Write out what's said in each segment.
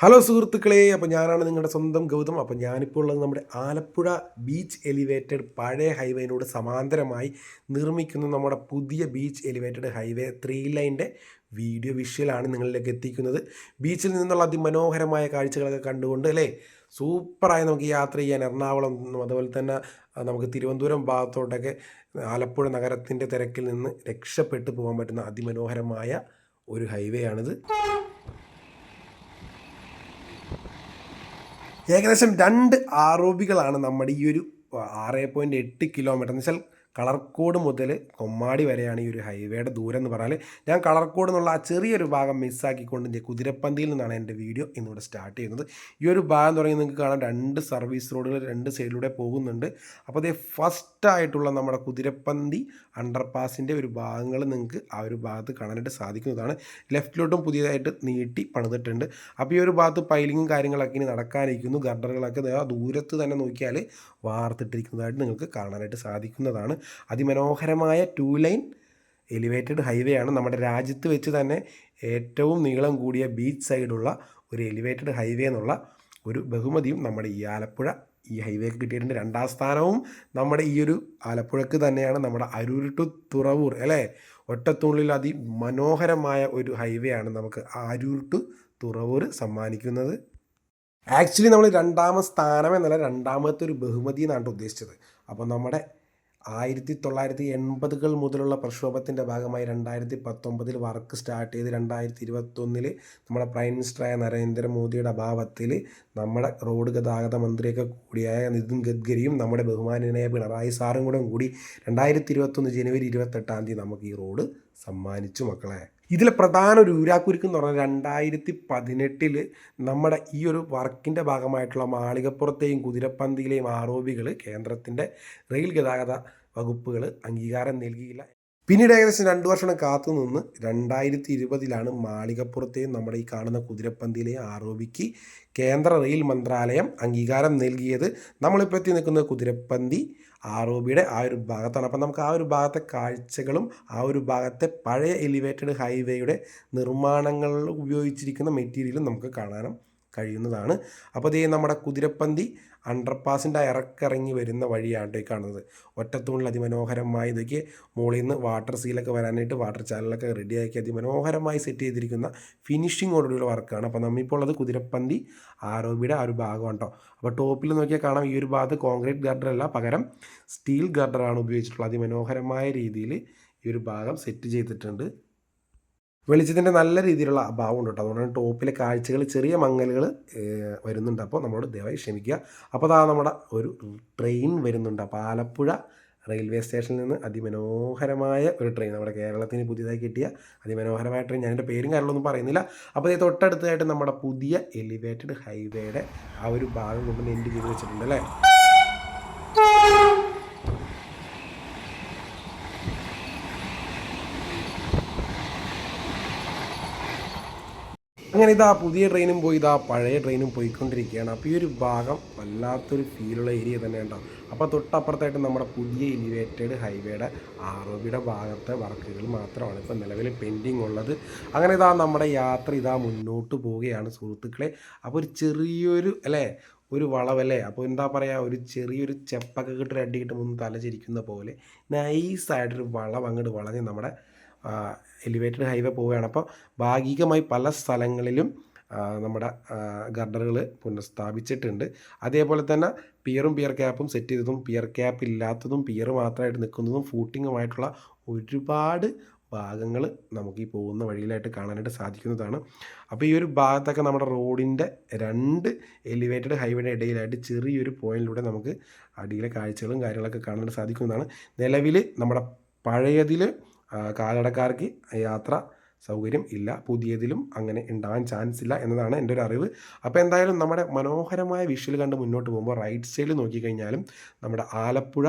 Hello സുഹൃത്തുക്കളെ അപ്പോൾ ഞാനാണ് നിങ്ങളുടെ സ്വന്തം ഗൗതം. അപ്പോൾ ഞാനിപ്പോൾ ഉള്ളത് നമ്മുടെ ആലപ്പുഴ ബീച്ച് എലിവേറ്റഡ് പഴയ ഹൈവേനോട് സമാന്തരമായി നിർമ്മിക്കുന്ന നമ്മുടെ പുതിയ ബീച്ച് എലിവേറ്റഡ് ഹൈവേ ത്രീ ലൈന്റെ വീഡിയോ വിഷ്വലാണ് നിങ്ങളിലേക്ക് എത്തിക്കുന്നത്. ബീച്ചിൽ നിന്നുള്ള അതിമനോഹരമായ കാഴ്ചകളൊക്കെ കണ്ടുകൊണ്ട് അല്ലേ? സൂപ്പറായി നമുക്ക് യാത്ര ചെയ്യാൻ. എറണാകുളം അതുപോലെ തന്നെ നമുക്ക് തിരുവനന്തപുരം ഭാഗത്തോട്ടൊക്കെ ആലപ്പുഴ നഗരത്തിന്റെ തിരക്കിൽ നിന്ന് രക്ഷപ്പെട്ടു പോകാൻ പറ്റുന്ന അതിമനോഹരമായ ഒരു ഹൈവേ ആണിത് ഏകദേശം രണ്ട് ആറോബികളാണ് നമ്മുടെ ഈ ഒരു ആറ് പോയിന്റ് എട്ട് കിലോമീറ്റർ എന്ന് വെച്ചാൽ കളർക്കോട് മുതൽ കൊമ്മാടി വരെയാണ് ഈ ഒരു ഹൈവേയുടെ ദൂരം എന്ന് പറഞ്ഞാൽ ഞാൻ കളർക്കോട് എന്നുള്ള ആ ചെറിയൊരു ഭാഗം മിസ്സാക്കിക്കൊണ്ട് എന്റെ കുതിരപ്പന്തിയിൽ നിന്നാണ് എന്റെ വീഡിയോ ഇന്നിവിടെ സ്റ്റാർട്ട് ചെയ്യുന്നത്. ഈ ഒരു ഭാഗം തുടങ്ങി നിങ്ങൾക്ക് കാണാം രണ്ട് സർവീസ് റോഡുകൾ രണ്ട് സൈഡിലൂടെ പോകുന്നുണ്ട്. അപ്പോൾ അതേ ഫസ്റ്റ് ആയിട്ടുള്ള നമ്മുടെ കുതിരപ്പന്തി അണ്ടർപാസിന്റെ ഒരു ഭാഗങ്ങൾ നിങ്ങൾക്ക് ആ ഒരു ഭാഗത്ത് കാണാനായിട്ട് സാധിക്കുന്നതാണ്. ലെഫ്റ്റിലോട്ടും പുതിയതായിട്ട് നീട്ടി പണിതിട്ടുണ്ട്. അപ്പോൾ ഈ ഒരു ഭാഗത്ത് പൈലിങ്ങും കാര്യങ്ങളൊക്കെ ഇനി നടക്കാനിരിക്കുന്നു. ഗർഡറുകളൊക്കെ ദൂരത്ത് തന്നെ നോക്കിയാൽ വാർത്തിട്ടിരിക്കുന്നതായിട്ട് നിങ്ങൾക്ക് കാണാനായിട്ട് സാധിക്കുന്നതാണ്. അതിമനോഹരമായ ടു ലൈൻ എലിവേറ്റഡ് ഹൈവേ ആണ് നമ്മുടെ രാജ്യത്ത് വെച്ച് തന്നെ ഏറ്റവും നീളം കൂടിയ ബീച്ച് സൈഡുള്ള ഒരു എലിവേറ്റഡ് ഹൈവേ എന്നുള്ള ഒരു ബഹുമതിയും നമ്മുടെ ഈ ആലപ്പുഴ ഈ ഹൈവേക്ക് കിട്ടിയിട്ടുണ്ട്. രണ്ടാം സ്ഥാനവും നമ്മുടെ ഈ ഒരു ആലപ്പുഴക്ക് തന്നെയാണ് നമ്മുടെ അരൂർ ടു തുറവൂർ അല്ലേ? ഒറ്റത്തുള്ളിൽ അതിമനോഹരമായ ഒരു ഹൈവേ ആണ് നമുക്ക് അരൂർ ടു തുറവൂർ സമ്മാനിക്കുന്നത്. ആക്ച്വലി നമ്മൾ രണ്ടാമത് സ്ഥാനം എന്നല്ല രണ്ടാമത്തെ ഒരു ബഹുമതി എന്നാണ് ഉദ്ദേശിച്ചത്. അപ്പോൾ നമ്മുടെ ആയിരത്തി തൊള്ളായിരത്തി എൺപതുകൾ മുതലുള്ള പ്രക്ഷോഭത്തിന്റെ ഭാഗമായി രണ്ടായിരത്തി പത്തൊമ്പതിൽ വർക്ക് സ്റ്റാർട്ട് ചെയ്ത് രണ്ടായിരത്തി ഇരുപത്തൊന്നിൽ നമ്മുടെ പ്രൈം മിനിസ്റ്ററായ നരേന്ദ്രമോദിയുടെ അഭാവത്തിൽ നമ്മുടെ റോഡ് ഗതാഗത മന്ത്രിയൊക്കെ കൂടിയായ നിതിൻ ഗഡ്കരിയും നമ്മുടെ ബഹുമാനീയനായ പിണറായി സാറും കൂടെ കൂടി രണ്ടായിരത്തി ഇരുപത്തൊന്ന് ജനുവരി ഇരുപത്തെട്ടാം തീയതി നമുക്ക് ഈ റോഡ് സമ്മാനിച്ചു മക്കളെ. ഇതിലെ പ്രധാന ഒരു ഊരാക്കുരുക്ക് എന്ന് പറഞ്ഞാൽ രണ്ടായിരത്തി പതിനെട്ടിൽ നമ്മുടെ ഈ ഒരു വർക്കിന്റെ ഭാഗമായിട്ടുള്ള മാളികപ്പുറത്തെയും കുതിരപ്പന്തിയിലെയും ആരോപികൾ കേന്ദ്രത്തിന്റെ റെയിൽ ഗതാഗത വകുപ്പുകൾ അംഗീകാരം നൽകിയില്ല. പിന്നീട് ഏകദേശം രണ്ട് വർഷം കാത്തു നിന്ന് രണ്ടായിരത്തി ഇരുപതിലാണ് മാളികപ്പുറത്തെയും നമ്മുടെ ഈ കാണുന്ന കുതിരപ്പന്തിയിലെയും ആരോപിക്ക് കേന്ദ്ര റെയിൽ മന്ത്രാലയം അംഗീകാരം നൽകിയത്. നമ്മളിപ്പോൾ എത്തി നിൽക്കുന്നത് കുതിരപ്പന്തി ആറോബിയുടെ ആ ഒരു ഭാഗത്താണ്. അപ്പം നമുക്ക് ആ ഒരു ഭാഗത്തെ കാഴ്ചകളും ആ ഒരു ഭാഗത്തെ പഴയ എലിവേറ്റഡ് ഹൈവേയുടെ നിർമ്മാണങ്ങളിൽ ഉപയോഗിച്ചിരിക്കുന്ന മെറ്റീരിയലും നമുക്ക് കാണാനും കഴിയുന്നതാണ്. അപ്പോൾ ഇതേ നമ്മുടെ കുതിരപ്പന്തി അണ്ടർപാസിന്റെ ഇറക്കിറങ്ങി വരുന്ന വഴിയാണ് കാണുന്നത്. ഒറ്റത്തൂണിൽ അതിമനോഹരമായി ഇതൊക്കെ മുകളിൽ നിന്ന് വാട്ടർ സീലൊക്കെ വരാനായിട്ട് വാട്ടർ ചാനലൊക്കെ റെഡിയാക്കി അതിമനോഹരമായി സെറ്റ് ചെയ്തിരിക്കുന്ന ഫിനിഷിങ്ങോടുകൂടിയുള്ള വർക്കാണ്. അപ്പോൾ നമ്മിപ്പോൾ ഉള്ളത് കുതിരപ്പന്തി ആരോപിയുടെ ആ ഒരു ഭാഗമാണ് കേട്ടോ. അപ്പോൾ ടോപ്പിൽ നോക്കിയാൽ കാണാം ഈ ഒരു ഭാഗത്ത് കോൺക്രീറ്റ് ഗർഡറല്ല പകരം സ്റ്റീൽ ഗർഡറാണ് ഉപയോഗിച്ചിട്ടുള്ളത്. അതിമനോഹരമായ രീതിയിൽ ഈ ഒരു ഭാഗം സെറ്റ് ചെയ്തിട്ടുണ്ട്. വെളിച്ചത്തിന്റെ നല്ല രീതിയിലുള്ള അഭാവം ഉണ്ട് കേട്ടോ. അതുകൊണ്ടാണ് ടോപ്പിലെ കാഴ്ചകൾ ചെറിയ മങ്ങലുകൾ വരുന്നുണ്ട്. അപ്പോൾ നമ്മളോട് ദയവായി ക്ഷമിക്കുക. അപ്പോൾ അതാ നമ്മുടെ ഒരു ട്രെയിൻ വരുന്നുണ്ട്. അപ്പോൾ ആലപ്പുഴ റെയിൽവേ സ്റ്റേഷനിൽ നിന്ന് അതിമനോഹരമായ ഒരു ട്രെയിൻ. നമ്മുടെ കേരളത്തിന് പുതിയതായി കിട്ടിയ അതിമനോഹരമായ ട്രെയിൻ. ഞാൻ എന്റെ പേരും കാര്യങ്ങളൊന്നും പറയുന്നില്ല. അപ്പോൾ ഇത് തൊട്ടടുത്തായിട്ട് നമ്മുടെ പുതിയ എലിവേറ്റഡ് ഹൈവേയുടെ ആ ഒരു ഭാഗം കൊണ്ട് എൻഡ് ചെയ്ത് വെച്ചിട്ടുണ്ട് അല്ലേ? അങ്ങനെ ഇതാ പുതിയ ട്രെയിനും പോയി ഇതാ പഴയ ട്രെയിനും പോയിക്കൊണ്ടിരിക്കുകയാണ്. അപ്പോൾ ഈ ഒരു ഭാഗം വല്ലാത്തൊരു ഫീലുള്ള ഏരിയ തന്നെ ഉണ്ടാവും അപ്പോൾ തൊട്ടപ്പുറത്തായിട്ട് നമ്മുടെ പുതിയ എലിവേറ്റഡ് ഹൈവേയുടെ ആറോബിയുടെ ഭാഗത്തെ വർക്കുകൾ മാത്രമാണ് ഇപ്പോൾ നിലവിൽ പെൻഡിങ് ഉള്ളത്. അങ്ങനെ ഇതാ നമ്മുടെ യാത്ര ഇതാ മുന്നോട്ട് പോവുകയാണ് സുഹൃത്തുക്കളെ. അപ്പോൾ ഒരു ചെറിയൊരു അല്ലേ? ഒരു വളവല്ലേ? അപ്പോൾ എന്താ പറയുക ഒരു ചെറിയൊരു ചെപ്പൊക്കെ കിട്ടൊരു അടി കിട്ടുമ്പോൾ തലചിരിക്കുന്ന പോലെ നൈസായിട്ടൊരു വളവ് അങ്ങോട്ട് വളഞ്ഞ് നമ്മുടെ എലിവേറ്റഡ് ഹൈവേ പോവുകയാണ്. അപ്പോൾ ഭാഗികമായി പല സ്ഥലങ്ങളിലും നമ്മുടെ ഗർഡറുകൾ പുനഃസ്ഥാപിച്ചിട്ടുണ്ട്. അതേപോലെ തന്നെ പിയറും പിയർ ക്യാപ്പും സെറ്റ് ചെയ്തതും പിയർ ക്യാപ്പ് ഇല്ലാത്തതും പിയർ മാത്രമായിട്ട് നിൽക്കുന്നതും ഫൂട്ടിങ്ങുമായിട്ടുള്ള ഒരുപാട് ഭാഗങ്ങൾ നമുക്ക് ഈ പോകുന്ന വഴിയിലായിട്ട് കാണാനായിട്ട് സാധിക്കുന്നതാണ്. അപ്പോൾ ഈ ഒരു ഭാഗത്തൊക്കെ നമ്മുടെ റോഡിന്റെ രണ്ട് എലിവേറ്റഡ് ഹൈവേയുടെ ഇടയിലായിട്ട് ചെറിയൊരു പോയിന്റിലൂടെ നമുക്ക് അടിയിലെ കാഴ്ചകളും കാര്യങ്ങളൊക്കെ കാണാനായിട്ട് സാധിക്കുന്നതാണ്. നിലവിൽ നമ്മുടെ പഴയതിൽ കാലടക്കാർക്ക് യാത്ര സൗകര്യം ഇല്ല. പുതിയതിലും അങ്ങനെ ഉണ്ടാകാൻ ചാൻസ് ഇല്ല എന്നതാണ് എന്റെ ഒരു അറിവ്. അപ്പോൾ എന്തായാലും നമ്മുടെ മനോഹരമായ വിഷ്വൽ കണ്ട് മുന്നോട്ട് പോകുമ്പോൾ റൈറ്റ് സൈഡിൽ നോക്കിക്കഴിഞ്ഞാലും നമ്മുടെ ആലപ്പുഴ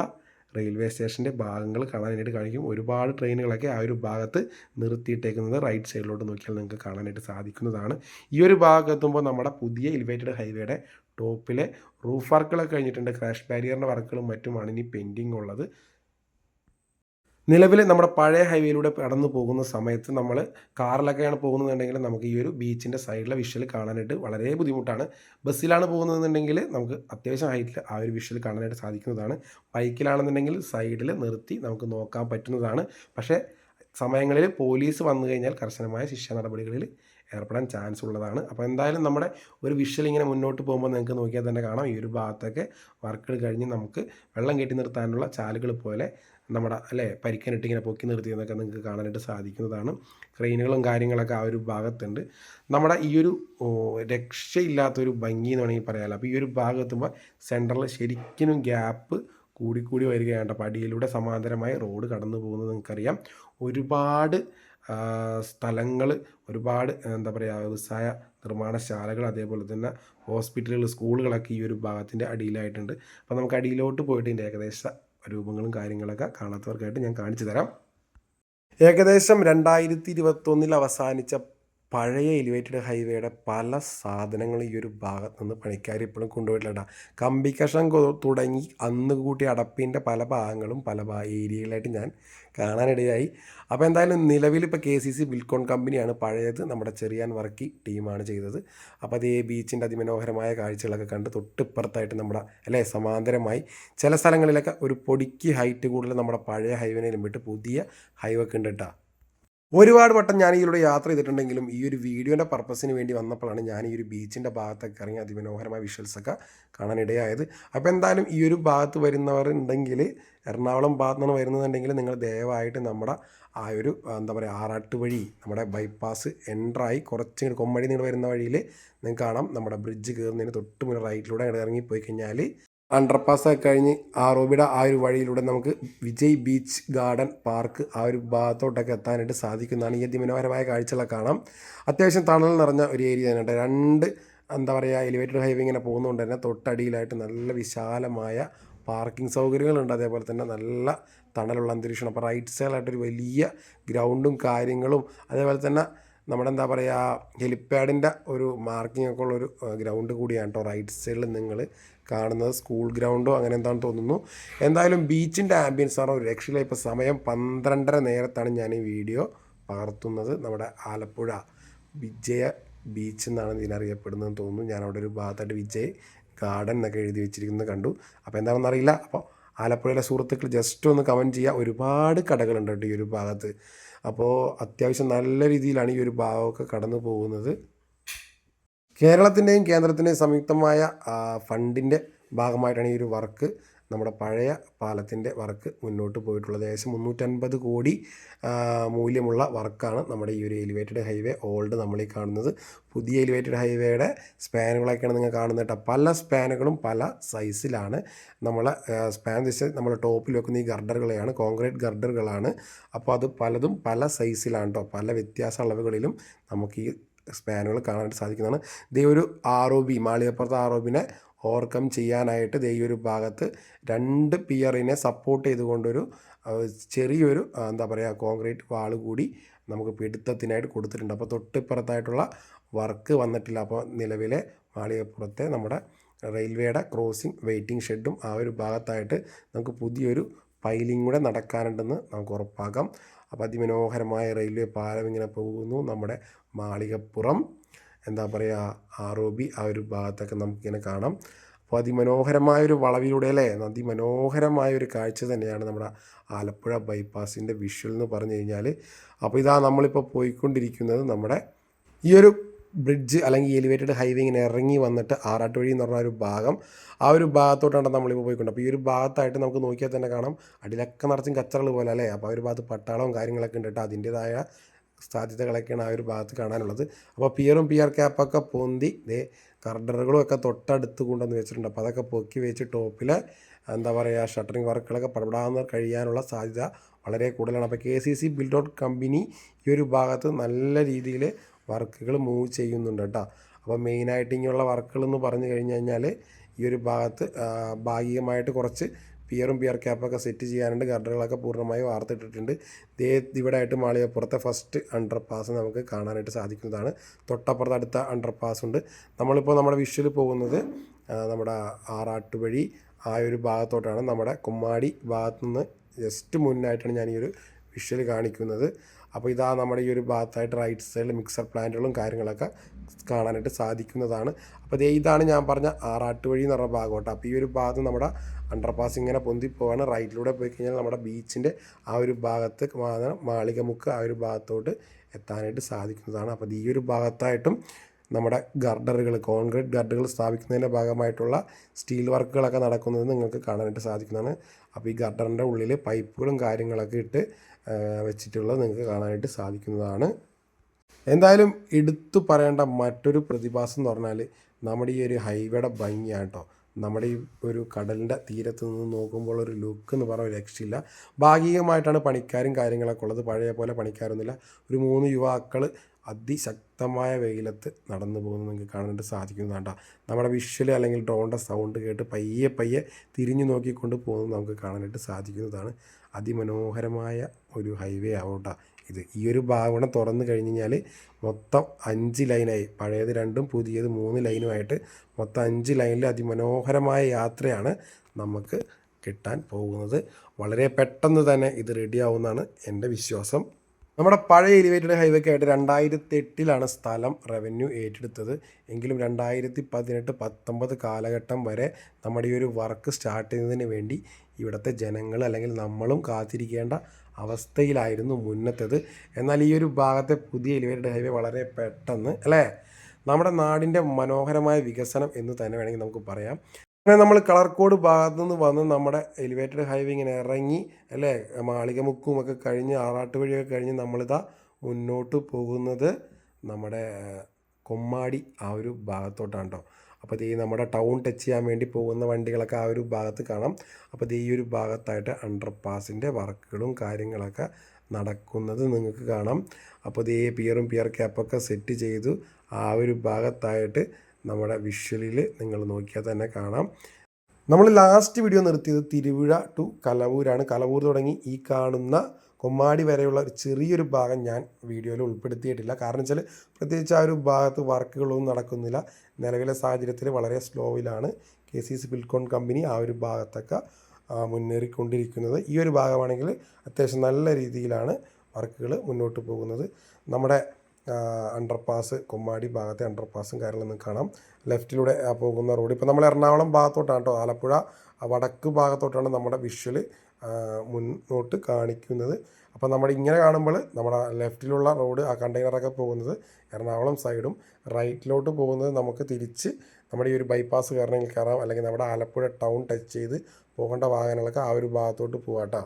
റെയിൽവേ സ്റ്റേഷന്റെ ഭാഗങ്ങൾ കാണാനായിട്ട് കാണിക്കും ഒരുപാട് ട്രെയിനുകളൊക്കെ ആ ഒരു ഭാഗത്ത് നിർത്തിയിട്ടേക്കുന്നത് റൈറ്റ് സൈഡിലോട്ട് നോക്കിയാൽ നിങ്ങൾക്ക് കാണാനായിട്ട് സാധിക്കുന്നതാണ്. ഈ ഒരു ഭാഗത്തെത്തുമ്പോൾ നമ്മുടെ പുതിയ എലിവേറ്റഡ് ഹൈവേയുടെ ടോപ്പിലെ റൂഫ് വർക്കുകളൊക്കെ കഴിഞ്ഞിട്ടുണ്ട്. ക്രാഷ് ബാരിയറിന്റെ വർക്കുകളും മറ്റുമാണ് ഇനി പെൻഡിങ് ഉള്ളത്. നിലവിൽ നമ്മുടെ പഴയ ഹൈവേയിലൂടെ കടന്നു പോകുന്ന സമയത്ത് നമ്മൾ കാറിലൊക്കെയാണ് പോകുന്നതെന്നുണ്ടെങ്കിൽ നമുക്ക് ഈ ഒരു ബീച്ചിന്റെ സൈഡിലെ വിഷ്വൽ കാണാനായിട്ട് വളരെ ബുദ്ധിമുട്ടാണ്. ബസ്സിലാണ് പോകുന്നതെന്നുണ്ടെങ്കിൽ നമുക്ക് അത്യാവശ്യം ഹൈറ്റിൽ ആ ഒരു വിഷ്വൽ കാണാനായിട്ട് സാധിക്കുന്നതാണ്. ബൈക്കിലാണെന്നുണ്ടെങ്കിൽ സൈഡിൽ നിർത്തി നമുക്ക് നോക്കാൻ പറ്റുന്നതാണ്. പക്ഷേ സമയങ്ങളിൽ പോലീസ് വന്നു കഴിഞ്ഞാൽ കർശനമായ ശിക്ഷ നടപടികളിൽ ഏർപ്പെടാൻ ചാൻസ് ഉള്ളതാണ്. അപ്പോൾ എന്തായാലും നമ്മുടെ ഒരു വിഷ്വൽ ഇങ്ങനെ മുന്നോട്ട് പോകുമ്പോൾ നിങ്ങൾക്ക് നോക്കിയാൽ തന്നെ കാണാം. ഈ ഒരു ഭാഗത്തൊക്കെ വർക്കുകൾ കഴിഞ്ഞ് നമുക്ക് വെള്ളം കെട്ടി നിർത്താനുള്ള ചാലുകൾ പോലെ നമ്മുടെ അല്ലേ പരിക്കനിട്ട് ഇങ്ങനെ പൊക്കി നിർത്തിയെന്നൊക്കെ നിങ്ങൾക്ക് കാണാനായിട്ട് സാധിക്കുന്നതാണ്. ക്രെയിനുകളും കാര്യങ്ങളൊക്കെ ആ ഒരു ഭാഗത്തുണ്ട്. നമ്മുടെ ഈ ഒരു രക്ഷയില്ലാത്തൊരു ഭംഗി എന്ന് വേണമെങ്കിൽ പറയാമല്ലോ അപ്പോൾ ഈ ഒരു ഭാഗത്തുമ്പോൾ സെന്ററിൽ ശരിക്കും ഗ്യാപ്പ് കൂടിക്കൂടി വരികയാണ് അപ്പോൾ അടിയിലൂടെ സമാന്തരമായി റോഡ് കടന്നു പോകുന്നത് നിങ്ങൾക്കറിയാം. ഒരുപാട് സ്ഥലങ്ങൾ ഒരുപാട് എന്താ പറയുക വ്യവസായ നിർമ്മാണശാലകൾ അതേപോലെ തന്നെ ഹോസ്പിറ്റലുകൾ സ്കൂളുകളൊക്കെ ഈ ഒരു ഭാഗത്തിന്റെ അടിയിലായിട്ടുണ്ട്. അപ്പോൾ നമുക്ക് അടിയിലോട്ട് പോയിട്ട് ഇതിന്റെ ഏകദേശ രൂപങ്ങളും കാര്യങ്ങളൊക്കെ കാണാത്തവർക്കായിട്ട് ഞാൻ കാണിച്ചു തരാം. ഏകദേശം രണ്ടായിരത്തി ഇരുപത്തൊന്നിൽ അവസാനിച്ച പഴയ എലിവേറ്റഡ് ഹൈവേയുടെ പല സാധനങ്ങളും ഈ ഒരു ഭാഗത്ത് നിന്ന് പണിക്കാർ ഇപ്പോഴും കൊണ്ടുപോയിട്ടില്ല കമ്പി കഷം തുടങ്ങി അന്ന് കൂട്ടി അടപ്പിന്റെ പല ഭാഗങ്ങളും പല ഏരിയകളായിട്ട് ഞാൻ കാണാനിടയായി. അപ്പോൾ എന്തായാലും നിലവിൽ ഇപ്പോൾ കെ സി സി ബിൽക്കോൺ കമ്പനിയാണ് പഴയത്. നമ്മുടെ ചെറിയാൻ വർക്കി ടീമാണ് ചെയ്തത്. അപ്പോൾ അത് ബീച്ചിന്റെ അതിമനോഹരമായ കാഴ്ചകളൊക്കെ കണ്ട് തൊട്ടിപ്പുറത്തായിട്ട് നമ്മുടെ അല്ലേ സമാന്തരമായി ചില സ്ഥലങ്ങളിലൊക്കെ ഒരു പൊടിക്ക് ഹൈറ്റ് കൂടുതൽ നമ്മുടെ പഴയ ഹൈവേനെ വിട്ട് പുതിയ ഹൈവേ ഒക്കെ ഉണ്ട് കേട്ടോ ഒരുപാട് വട്ടം ഞാൻ ഇതിലൂടെ യാത്ര ചെയ്തിട്ടുണ്ടെങ്കിലും ഈ ഒരു വീഡിയോന്റെ പർപ്പസിന് വേണ്ടി വന്നപ്പോഴാണ് ഞാൻ ഈ ഒരു ബീച്ചിന്റെ ഭാഗത്തൊക്കെ ഇറങ്ങി അതിമനോഹരമായ വിഷ്വൽസൊക്കെ കാണാനിടയായത്. അപ്പോൾ എന്തായാലും ഈ ഒരു ഭാഗത്ത് വരുന്നവർ ഉണ്ടെങ്കിൽ എറണാകുളം ഭാഗത്ത് നിന്ന് വരുന്നുണ്ടെങ്കിൽ നിങ്ങൾ ദയവായിട്ട് നമ്മുടെ ആ ഒരു എന്താ പറയുക ആറാട്ട് വഴി നമ്മുടെ ബൈപ്പാസ് എൻട്രായി കുറച്ച് കൊമ്മഴി നിങ്ങൾ വരുന്ന വഴിയിൽ നിങ്ങൾക്ക് കാണാം. നമ്മുടെ ബ്രിഡ്ജ് കയറുന്നതിന് തൊട്ട് മുന്നേ റൈറ്റിലൂടെ അങ്ങോട്ട് ഇറങ്ങി പോയി കഴിഞ്ഞാൽ അണ്ടർപാസ് കഴിഞ്ഞ് ആ റോബിയുടെ ആ ഒരു വഴിയിലൂടെ നമുക്ക് വിജയ് ബീച്ച് ഗാർഡൻ പാർക്ക് ആ ഒരു ഭാഗത്തോട്ടൊക്കെ എത്താനായിട്ട് സാധിക്കുന്നതാണ്. ഈ അതിമനോഹരമായ കാഴ്ചകളൊക്കെ കാണാം. അത്യാവശ്യം തണൽ നിറഞ്ഞ ഒരു ഏരിയ തന്നെയുണ്ട്. രണ്ട് എന്താ പറയുക എലിവേറ്റഡ് ഹൈവേ ഇങ്ങനെ പോകുന്നതുകൊണ്ട് തന്നെ തൊട്ടടിയിലായിട്ട് നല്ല വിശാലമായ പാർക്കിംഗ് സൗകര്യങ്ങളുണ്ട്. അതേപോലെ തന്നെ നല്ല തണലുള്ള അന്തരീക്ഷം. അപ്പോൾ റൈറ്റ് സൈഡിലായിട്ടൊരു വലിയ ഗ്രൗണ്ടും കാര്യങ്ങളും അതേപോലെ തന്നെ നമ്മുടെ എന്താ പറയുക ഹെലിപ്പാഡിന്റെ ഒരു മാർക്കിംഗ് ഒക്കെ ഉള്ളൊരു ഗ്രൗണ്ട് കൂടിയാണ് കേട്ടോ റൈറ്റ് സൈഡിൽ നിങ്ങൾ കാണുന്നത്. സ്കൂൾ ഗ്രൗണ്ടോ അങ്ങനെ എന്താണെന്ന് തോന്നുന്നു. എന്തായാലും ബീച്ചിന്റെ ആംബിയൻസ് ആണ് ഒരു രക്ഷയില്ല ഇപ്പോൾ സമയം പന്ത്രണ്ടര നേരത്താണ് ഞാൻ ഈ വീഡിയോ പകർത്തുന്നത്. നമ്മുടെ ആലപ്പുഴ വിജയ ബീച്ച് എന്നാണ് ഇതിനറിയപ്പെടുന്നതെന്ന് തോന്നുന്നു. ഞാൻ അവിടെ ഒരു ഭാഗത്തായിട്ട് വിജയ് ഗാർഡൻ എന്നൊക്കെ എഴുതി വെച്ചിരിക്കുന്നത് കണ്ടു. അപ്പോൾ എന്താണെന്ന് അറിയില്ല. അപ്പോൾ ആലപ്പുഴയിലെ സുഹൃത്തുക്കൾ ജസ്റ്റ് ഒന്ന് കമന്റ് ചെയ്യുക ഒരുപാട് കടകളുണ്ട് കേട്ടോ ഈ ഒരു ഭാഗത്ത്. അപ്പോൾ അത്യാവശ്യം നല്ല രീതിയിലാണ് ഈ ഒരു ഭാഗമൊക്കെ കടന്നു പോകുന്നത്. കേരളത്തിന്റെയും കേന്ദ്രത്തിന്റെയും സംയുക്തമായ ഫണ്ടിന്റെ ഭാഗമായിട്ടാണ് ഈ ഒരു വർക്ക്. നമ്മുടെ പഴയ പാലത്തിന്റെ വർക്ക് മുന്നോട്ട് പോയിട്ടുള്ളത്. ഏകദേശം മുന്നൂറ്റൻപത് കോടി മൂല്യമുള്ള വർക്കാണ് നമ്മുടെ ഈ ഒരു എലിവേറ്റഡ് ഹൈവേ ഓൾഡ് നമ്മളീ കാണുന്നത്. പുതിയ എലിവേറ്റഡ് ഹൈവേയുടെ സ്പാനുകളൊക്കെയാണ് നിങ്ങൾ കാണുന്നത് കേട്ടോ. പല സ്പാനുകളും പല സൈസിലാണ് നമ്മൾ സ്പാൻ വെച്ച് നമ്മൾ ടോപ്പിൽ വെക്കുന്ന ഈ ഗർഡറുകളെയാണ് കോൺക്രീറ്റ് ഗർഡറുകളാണ് അപ്പോൾ അത് പലതും പല സൈസിലാണ് കേട്ടോ. പല വ്യത്യാസ അളവുകളിലും നമുക്ക് ഈ സ്പാനുകൾ കാണാനായിട്ട് സാധിക്കുന്നതാണ്. ഇതേ ഒരു ആർ ഒ ബി മാളികപ്പുറത്ത് ആർ ഒ ബിനെ ഓവർകം ചെയ്യാനായിട്ട് ദേ ഒരു ഭാഗത്ത് രണ്ട് പിയറിനെ സപ്പോർട്ട് ചെയ്തുകൊണ്ടൊരു ചെറിയൊരു എന്താ പറയുക കോൺക്രീറ്റ് വാൾ കൂടി നമുക്ക് പിടുത്തത്തിനായിട്ട് കൊടുത്തിട്ടുണ്ട്. അപ്പോൾ തൊട്ടിപ്പുറത്തായിട്ടുള്ള വർക്ക് വന്നിട്ടില്ല. അപ്പോൾ നിലവിലെ മാളികപ്പുറത്തെ നമ്മുടെ റെയിൽവേയുടെ ക്രോസിംഗ് വെയിറ്റിംഗ് ഷെഡും ആ ഒരു ഭാഗത്തായിട്ട് നമുക്ക് പുതിയൊരു പൈലിംഗ് കൂടെ നടക്കാനുണ്ടെന്ന് നമുക്ക് ഉറപ്പാക്കാം. അപ്പോൾ അതിമനോഹരമായ റെയിൽവേ പാലം ഇങ്ങനെ പോകുന്നു. നമ്മുടെ മാളികപ്പുറം. എന്താ പറയുക ആർ ഒ ബി ആ ഒരു ഭാഗത്തൊക്കെ നമുക്കിങ്ങനെ കാണാം. അപ്പോൾ അതിമനോഹരമായൊരു വളവിലൂടെ അല്ലേ? അതിമനോഹരമായൊരു കാഴ്ച തന്നെയാണ് നമ്മുടെ ആലപ്പുഴ ബൈപ്പാസിന്റെ വിഷ്വൽ എന്ന് പറഞ്ഞു കഴിഞ്ഞാൽ അപ്പോൾ ഇതാ നമ്മളിപ്പോൾ പോയിക്കൊണ്ടിരിക്കുന്നത് നമ്മുടെ ഈ ഒരു ബ്രിഡ്ജ് അല്ലെങ്കിൽ എലിവേറ്റഡ് ഹൈവേ ഇങ്ങനെ ഇറങ്ങി വന്നിട്ട് ആറാട്ടുവഴി എന്ന് പറഞ്ഞ ഒരു ഭാഗം. ആ ഒരു ഭാഗത്തോട്ടാണ് നമ്മളിപ്പോൾ പോയിക്കൊണ്ട് അപ്പോൾ ഈ ഒരു ഭാഗത്തായിട്ട് നമുക്ക് നോക്കിയാൽ തന്നെ കാണാം. അടിയിലൊക്കെ നിറച്ചും കച്ചറകൾ പോലെ അല്ലേ? അപ്പോൾ ആ ഒരു ഭാഗത്ത് പട്ടാളവും കാര്യങ്ങളൊക്കെ ഉണ്ട് കേട്ടോ. അതിന്റേതായ സാധ്യതകളൊക്കെയാണ് ആ ഒരു ഭാഗത്ത് കാണാനുള്ളത്. അപ്പോൾ പിയറും പിയർ ക്യാപ്പൊക്കെ പൊന്തി ദേ കർഡറുകളും ഒക്കെ തൊട്ടടുത്ത് കൊണ്ടുവന്ന് വെച്ചിട്ടുണ്ട്. അപ്പോൾ അതൊക്കെ പൊക്കി വെച്ച് ടോപ്പിൽ എന്താ പറയുക ഷട്ടറിങ് വർക്കുകളൊക്കെ പടപടാന്ന് കഴിയാനുള്ള സാധ്യത വളരെ കൂടുതലാണ്. അപ്പോൾ K C C build out company ഈ ഒരു ഭാഗത്ത് നല്ല രീതിയിൽ വർക്കുകൾ മൂവ് ചെയ്യുന്നുണ്ട് കേട്ടോ. അപ്പോൾ മെയിനായിട്ട് ഇങ്ങനെയുള്ള വർക്കുകളെന്ന് പറഞ്ഞു കഴിഞ്ഞ് കഴിഞ്ഞാൽ ഈ ഒരു ഭാഗത്ത് ഭാഗികമായിട്ട് കുറച്ച് പിയറും പിയർ ക്യാപ്പൊക്കെ സെറ്റ് ചെയ്യാനുണ്ട്. ഗർഡറുകളൊക്കെ പൂർണമായി വാർത്തിട്ടിട്ടുണ്ട് ദേ ഇവിടെ ആയിട്ട് മാളികപ്പുറത്തെ ഫസ്റ്റ് അണ്ടർ പാസ് നമുക്ക് കാണാനായിട്ട് സാധിക്കുന്നതാണ്. തൊട്ടപ്പുറത്ത് അടുത്ത അണ്ടർ പാസ് ഉണ്ട്. നമ്മളിപ്പോൾ നമ്മുടെ വിഷ്വൽ പോകുന്നത് നമ്മുടെ ആറാട്ട് വഴി ആ ഒരു ഭാഗത്തോട്ടാണ്. നമ്മുടെ കുമ്മാടി ഭാഗത്തു നിന്ന് ജസ്റ്റ് മുന്നായിട്ടാണ് ഞാൻ ഈ ഒരു വിഷ്വൽ കാണിക്കുന്നത്. അപ്പോൾ ഇതാ നമ്മുടെ ഈ ഒരു ഭാഗത്തായിട്ട് റൈറ്റ് സൈഡിൽ മിക്സർ പ്ലാന്റുകളും കാര്യങ്ങളൊക്കെ കാണാനായിട്ട് സാധിക്കുന്നതാണ്. അപ്പോൾ ദേ ഇതാണ് ഞാൻ പറഞ്ഞ ആറാട്ട് വഴി എന്ന് പറഞ്ഞ ഭാഗം കേട്ടോ. അപ്പോൾ ഈ ഒരു ഭാഗത്ത് നമ്മുടെ അണ്ടർപാസ് ഇങ്ങനെ പൊന്തി പോവാണ്. റൈറ്റിലൂടെ പോയി കഴിഞ്ഞാൽ നമ്മുടെ ബീച്ചിന്റെ ആ ഒരു ഭാഗത്ത് മാളികമുക്ക് ആ ഒരു ഭാഗത്തോട്ട് എത്താനായിട്ട് സാധിക്കുന്നതാണ്. അപ്പോൾ ഈ ഒരു ഭാഗത്തായിട്ടും നമ്മുടെ ഗർഡറുകൾ കോൺക്രീറ്റ് ഗർഡറുകൾ സ്ഥാപിക്കുന്നതിന്റെ ഭാഗമായിട്ടുള്ള സ്റ്റീൽ വർക്കുകളൊക്കെ നടക്കുന്നത് നിങ്ങൾക്ക് കാണാനായിട്ട് സാധിക്കുന്നതാണ്. അപ്പോൾ ഈ ഗർഡറിന്റെ ഉള്ളിൽ പൈപ്പുകളും കാര്യങ്ങളൊക്കെ ഇട്ട് വെച്ചിട്ടുള്ളത് നിങ്ങൾക്ക് കാണാനായിട്ട് സാധിക്കുന്നതാണ്. എന്തായാലും എടുത്തു പറയേണ്ട മറ്റൊരു പ്രതിഭാസം എന്ന് പറഞ്ഞാൽ നമ്മുടെ ഈ ഒരു ഹൈവേയുടെ ഭംഗിയാണ് കേട്ടോ. നമ്മുടെ ഈ ഒരു കടലിന്റെ തീരത്ത് നിന്ന് നോക്കുമ്പോൾ ഒരു ലുക്ക് എന്ന് പറഞ്ഞ രക്ഷയില്ല. ഭാഗികമായിട്ടാണ് പണിക്കാരും കാര്യങ്ങളൊക്കെ ഉള്ളത്. പഴയ പോലെ പണിക്കാരൊന്നുമില്ല. ഒരു മൂന്ന് യുവാക്കൾ അതിശക്തമായ വെയിലത്ത് നടന്നു പോകുന്നത് നിങ്ങൾക്ക് കാണാനായിട്ട് സാധിക്കുന്നതാണ് ട്ടോ. നമ്മുടെ വിഷ്വൽ അല്ലെങ്കിൽ ഡ്രോണിന്റെ സൗണ്ട് കേട്ട് പയ്യെ പയ്യെ തിരിഞ്ഞു നോക്കിക്കൊണ്ട് പോകുന്നത് നമുക്ക് കാണാനായിട്ട് സാധിക്കുന്നതാണ്. അതിമനോഹരമായ ഒരു ഹൈവേ ആവട്ടെ ഇത്. ഈ ഒരു ഭാഗം തുറന്നു കഴിഞ്ഞ് കഴിഞ്ഞാൽ മൊത്തം അഞ്ച് ലൈനായി. പഴയത് രണ്ടും പുതിയത് മൂന്ന് ലൈനുമായിട്ട് മൊത്തം അഞ്ച് ലൈനിൽ അതിമനോഹരമായ യാത്രയാണ് നമുക്ക് കിട്ടാൻ പോകുന്നത്. വളരെ പെട്ടെന്ന് തന്നെ ഇത് റെഡിയാവുമെന്നാണ് എന്റെ വിശ്വാസം. നമ്മുടെ പഴയ എലിവേറ്റഡ് ഹൈവേക്ക് ആയിട്ട് രണ്ടായിരത്തി എട്ടിലാണ് സ്ഥലം റവന്യൂ ഏറ്റെടുത്തത്. എങ്കിലും രണ്ടായിരത്തി പതിനെട്ട് പത്തൊമ്പത് കാലഘട്ടം വരെ നമ്മുടെ ഈ ഒരു വർക്ക് സ്റ്റാർട്ട് ചെയ്യുന്നതിന് വേണ്ടി ഇവിടുത്തെ ജനങ്ങൾ അല്ലെങ്കിൽ നമ്മളും കാത്തിരിക്കേണ്ട അവസ്ഥയിലായിരുന്നു മുന്നത്തേത്. എന്നാൽ ഈ ഒരു ഭാഗത്തെ പുതിയ എലിവേറ്റഡ് ഹൈവേ വളരെ പെട്ടെന്ന് അല്ലേ? നമ്മുടെ നാടിന്റെ മനോഹരമായ വികസനം എന്ന് തന്നെ വേണമെങ്കിൽ നമുക്ക് പറയാം. അങ്ങനെ നമ്മൾ കളർക്കോട് ഭാഗത്തു നിന്ന് വന്ന് നമ്മുടെ എലിവേറ്റഡ് ഹൈവേ ഇങ്ങനെ ഇറങ്ങി അല്ലേ? മാളികമുക്കും ഒക്കെ കഴിഞ്ഞ് ആറാട്ടുവഴിയൊക്കെ കഴിഞ്ഞ് നമ്മളിതാ മുന്നോട്ട് പോകുന്നത് നമ്മുടെ കൊമ്മാടി ആ ഒരു ഭാഗത്തോട്ടാണ് കേട്ടോ അപ്പോൾ ഇത് ഈ നമ്മുടെ ടൗൺ ടച്ച് ചെയ്യാൻ വേണ്ടി പോകുന്ന വണ്ടികളൊക്കെ ആ ഒരു ഭാഗത്ത് കാണാം. അപ്പോൾ ഇത് ഈ ഒരു ഭാഗത്തായിട്ട് അണ്ടർപാസിന്റെ വർക്കുകളും കാര്യങ്ങളൊക്കെ നടക്കുന്നത് നിങ്ങൾക്ക് കാണാം. അപ്പോൾ ഇത് ഈ പിയറും പിയർ ക്യാപ്പൊക്കെ സെറ്റ് ചെയ്തു ആ ഒരു ഭാഗത്തായിട്ട് നമ്മുടെ വിഷ്വലിൽ നിങ്ങൾ നോക്കിയാൽ തന്നെ കാണാം. നമ്മൾ ലാസ്റ്റ് വീഡിയോ നിർത്തിയത് തിരുവിഴ ടു കലവൂരാണ്. കലവൂർ തുടങ്ങി ഈ കാണുന്ന കൊമ്മാടി വരെയുള്ള ഒരു ചെറിയൊരു ഭാഗം ഞാൻ വീഡിയോയിൽ ഉൾപ്പെടുത്തിയിട്ടില്ല. കാരണം വെച്ചാൽ പ്രത്യേകിച്ച് ആ ഒരു ഭാഗത്ത് വർക്കുകളൊന്നും നടക്കുന്നില്ല. നിലവിലെ സാഹചര്യത്തിൽ വളരെ സ്ലോയിലാണ് K C C Buildcon company ആ ഒരു ഭാഗത്തൊക്കെ മുന്നേറിക്കൊണ്ടിരിക്കുന്നത്. ഈ ഒരു ഭാഗമാണെങ്കിൽ അത്യാവശ്യം നല്ല രീതിയിലാണ് വർക്കുകൾ മുന്നോട്ട് പോകുന്നത്. നമ്മുടെ അണ്ടർപാസ് കൊമ്മാടി ഭാഗത്തെ അണ്ടർപാസും കാര്യങ്ങളൊന്നും കാണാം. ലെഫ്റ്റിലൂടെ പോകുന്ന റോഡ് ഇപ്പോൾ നമ്മൾ എറണാകുളം ഭാഗത്തോട്ടാണ് കേട്ടോ ആലപ്പുഴ വടക്ക് ഭാഗത്തോട്ടാണ് നമ്മുടെ വിഷ്വൽ മുന്നോട്ട് കാണിക്കുന്നത്. അപ്പോൾ നമ്മൾ ഇങ്ങനെ കാണുമ്പോൾ നമ്മുടെ ലെഫ്റ്റിലുള്ള റോഡ് ആ കണ്ടെയ്നറൊക്കെ പോകുന്നത് എറണാകുളം സൈഡും റൈറ്റിലോട്ട് പോകുന്നത് നമുക്ക് തിരിച്ച് നമ്മുടെ ഈ ഒരു ബൈപ്പാസ് കയറണമെങ്കിൽ കയറാം അല്ലെങ്കിൽ നമ്മുടെ ആലപ്പുഴ ടൗൺ ടച്ച് ചെയ്ത് പോകേണ്ട വാഹനങ്ങളൊക്കെ ആ ഒരു ഭാഗത്തോട്ട് പോകാട്ടോ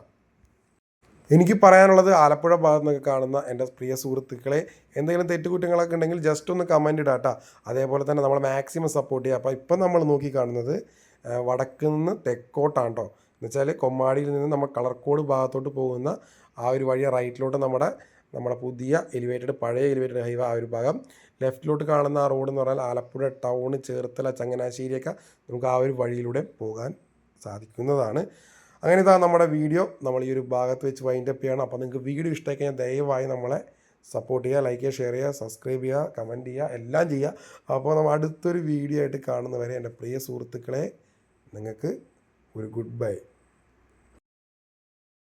എനിക്ക് പറയാനുള്ളത് ആലപ്പുഴ ഭാഗത്ത് നിന്നൊക്കെ കാണുന്ന എന്റെ പ്രിയ സുഹൃത്തുക്കളെ എന്തെങ്കിലും തെറ്റുകുറ്റങ്ങളൊക്കെ ഉണ്ടെങ്കിൽ ജസ്റ്റ് ഒന്ന് കമന്റ് ഇടാട്ടോ അതേപോലെ തന്നെ നമ്മൾ മാക്സിമം സപ്പോർട്ട് ചെയ്യുക അപ്പോൾ ഇപ്പം നമ്മൾ നോക്കി കാണുന്നത് വടക്കുനിന്ന് വടക്ക് നിന്ന് തെക്കോട്ടാണ് കേട്ടോ എന്നുവെച്ചാൽ കൊമ്മാടിയിൽ നിന്ന് നമ്മൾ കളർക്കോട് ഭാഗത്തോട്ട് പോകുന്ന ആ ഒരു വഴി റൈറ്റിലോട്ട് നമ്മുടെ നമ്മുടെ പുതിയ എലിവേറ്റഡ് പഴയ എലിവേറ്റഡ് ഹൈവേ ആ ഒരു ഭാഗം. ലെഫ്റ്റിലോട്ട് കാണുന്ന ആ റോഡ് എന്ന് പറഞ്ഞാൽ ആലപ്പുഴ ടൗൺ ചേർത്തല ചങ്ങനാശ്ശേരിയൊക്കെ നമുക്ക് ആ ഒരു വഴിയിലൂടെ പോകാൻ സാധിക്കുന്നതാണ്. അങ്ങനെ ഇതാ നമ്മുടെ വീഡിയോ നമ്മൾ ഈ ഒരു ഭാഗത്ത് വെച്ച് വൈൻഡ് അപ്പ് ചെയ്യണം. അപ്പോൾ നിങ്ങൾക്ക് വീഡിയോ ഇഷ്ടമായി കഴിഞ്ഞാൽ ദയവായി നമ്മളെ സപ്പോർട്ട് ചെയ്യുക ലൈക്ക് ചെയ്യുക ഷെയർ ചെയ്യുക സബ്സ്ക്രൈബ് ചെയ്യുക കമന്റ് ചെയ്യുക എല്ലാം ചെയ്യുക. അപ്പോൾ നമ്മൾ അടുത്തൊരു വീഡിയോ ആയിട്ട് കാണുന്നവരെ എന്റെ പ്രിയ സുഹൃത്തുക്കളെ നിങ്ങൾക്ക് ഒരു ഗുഡ് ബൈ.